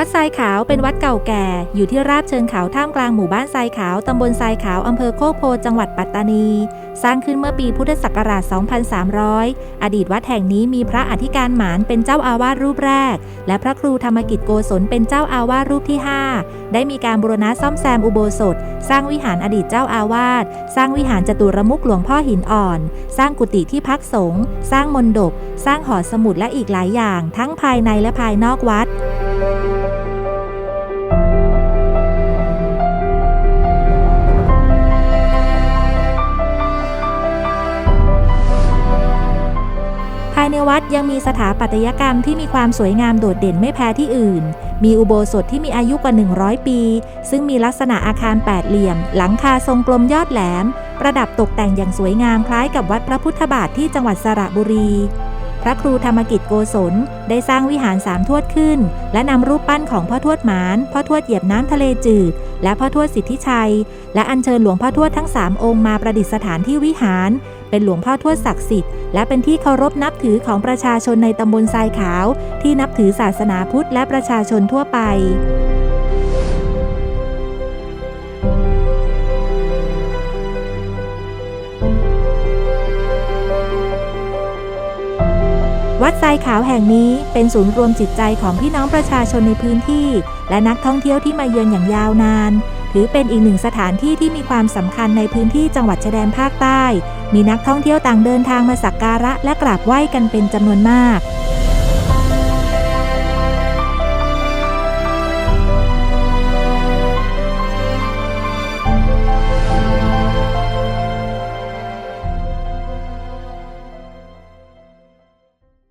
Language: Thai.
วัดทรายขาวเป็นวัดเก่าแก่ อยู่ที่ราบเชิงเขาท่ามกลางหมู่บ้านทรายขาว ตำบลทรายขาว อำเภอโคกโพจังหวัดปัตตานี สร้างขึ้นเมื่อปีพุทธศักราช 2300 อดีตวัดแห่งนี้มีพระอธิการหมานเป็นเจ้าอาวาสรูปแรก และพระครูธรรมกิจโกศลเป็นเจ้าอาวาสรูปที่ 5 ได้มีการบูรณะซ่อมแซมอุโบสถ สร้างวิหารอดีตเจ้าอาวาส สร้างวิหารจตุรมุขหลวงพ่อหินอ่อน สร้างกุฏิที่พักสงฆ์ สร้างมณฑป สร้างหอสมุดและอีกหลายอย่าง ทั้งภายในและภายนอกวัดภา ในวัดยังมีสถาปัตยกรรมที่มีความสวยงามโดดเด่นไม่แพ้ที่อื่น มีอุโบสถที่มีอายุกว่า 100 ปี ซึ่งมีลักษณะอาคารแปดเหลี่ยม หลังคาทรงกลมยอดแหลม ประดับตกแต่งอย่างสวยงามคล้ายกับวัดพระพุทธบาทที่จังหวัดสระบุรี พระครูธรรมกิจโกศลได้สร้างวิหารสามทวดขึ้น และนำรูปปั้นของพ่อทวดหมาน พ่อทวดเหยียบน้ำทะเลจืด และพ่อทวดสิทธิชัย และอัญเชิญหลวงพ่อทวดทั้งสามองค์มาประดิษฐานที่วิหาร เป็นหลวงพ่อทวดศักดิ์สิทธิ์และเป็นที่เคารพนับถือของประชาชนในตำบลทรายขาว ที่นับถือศาสนาพุทธและประชาชนทั่วไป วัดทรายขาวแห่งนี้เป็นศูนย์รวมจิตใจของพี่น้องประชาชนในพื้นที่ และนักท่องเที่ยวที่มาเยือนอย่างยาวนาน ถือเป็นอีกหนึ่งสถานที่ที่มีความสำคัญในพื้นที่จังหวัดชายแดนภาคใต้ มีนักท่องเที่ยวต่างเดินทางมาสักการะและกราบไหว้กันเป็นจำนวนมาก